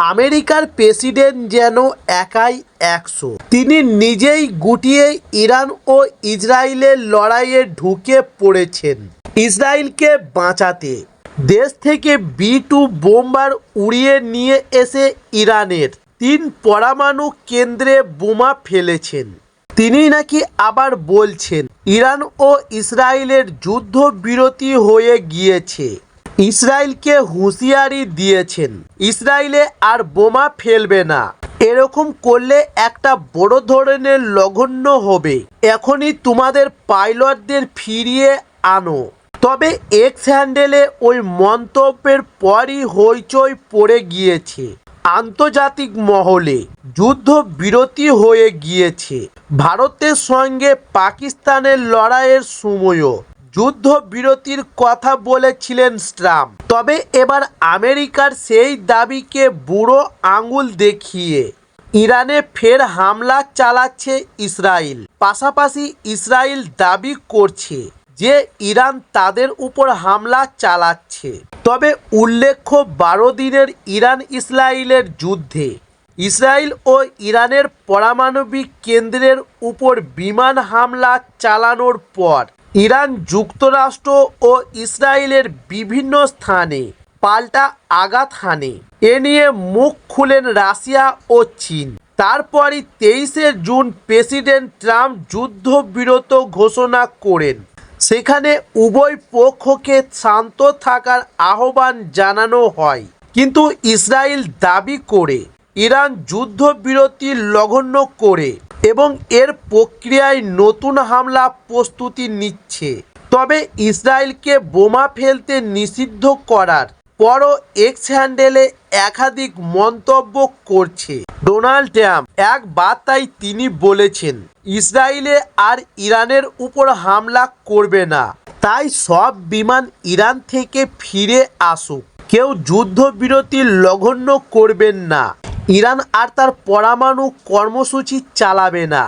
আমেরিকার প্রেসিডেন্ট যেন একাই একশো। তিনি নিজেই গুটিয়ে ইরান ও ইসরায়েলের লড়াইয়ে ঢুকে পড়েছেন। ইসরায়েলকে বাঁচাতে। দেশ থেকে বি টু বোম্বার উড়িয়ে নিয়ে এসে ইরানের। তিন পরমাণু কেন্দ্রে বোমা ফেলেছেন। তিনি নাকি আবার বলছেন, ইরান ও ইসরায়েলের যুদ্ধ বিরতি হয়ে গিয়েছে। ইসরায়েলকে হুঁশিয়ারি দিয়েছেন। ইসরায়েলে আর বোমা ফেলবে না। এরকম করলে একটা বড় ধরনের লঘন্য হবে। এখনই তোমাদের পাইলটদের ফিরিয়ে আনো। তবে এক্স হ্যান্ডেলে ওই মন্তব্যের পরই হইচই পড়ে গিয়েছে। আন্তর্জাতিক মহলে যুদ্ধ বিরতি হয়ে গিয়েছে। ভারতের সঙ্গে পাকিস্তানের লড়াইয়ের সময়ও যুদ্ধ বিরতির কথা বলেছিলেন ট্রাম্প। তবে এবার আমেরিকার সেই দাবিকে বুড়ো আঙুল দেখিয়ে ইরানে ফের হামলা চালাচ্ছে ইসরায়েল। পাশাপাশি ইসরায়েল দাবি করছে যে ইরান তাদের উপর হামলা চালাচ্ছে। তবে উল্লেখ্য, বারো দিনের ইরান ইসরায়েলের যুদ্ধে ইসরায়েল ও ইরানের পারমাণবিক কেন্দ্রের উপর বিমান হামলা চালানোর পর ইরান যুক্তরাষ্ট্র ও ইসরায়েলের বিভিন্ন স্থানে পাল্টা আঘাত হানে। এ নিয়ে মুখ খুলেন রাশিয়া ও চীন। তারপরই তেইশে জুন প্রেসিডেন্ট ট্রাম্প যুদ্ধবিরত ঘোষণা করেন। সেখানে উভয় পক্ষকে শান্ত থাকার আহ্বান জানানো হয়। কিন্তু ইসরায়েল দাবি করে, ইরান যুদ্ধবিরতি লঙ্ঘন করে। এবং এর প্রক্রিয়ায় নতুন হামলা প্রস্তুতি নিচ্ছে। তবে ইসরায়েলকে বোমা ফেলতে নিষিদ্ধ করার পরও এক্স হ্যান্ডেলে একাধিক মন্তব্য করছে। ডোনাল্ড ট্রাম্প এক বার্তায় তিনি বলেছেন, ইসরায়েলে আর ইরানের উপর হামলা করবে না। তাই সব বিমান ইরান থেকে ফিরে আসুক। কেউ যুদ্ধবিরতি লঙ্ঘন করবেন না। ইরান আর তার পরমাণু কর্মসূচি চালাবে না।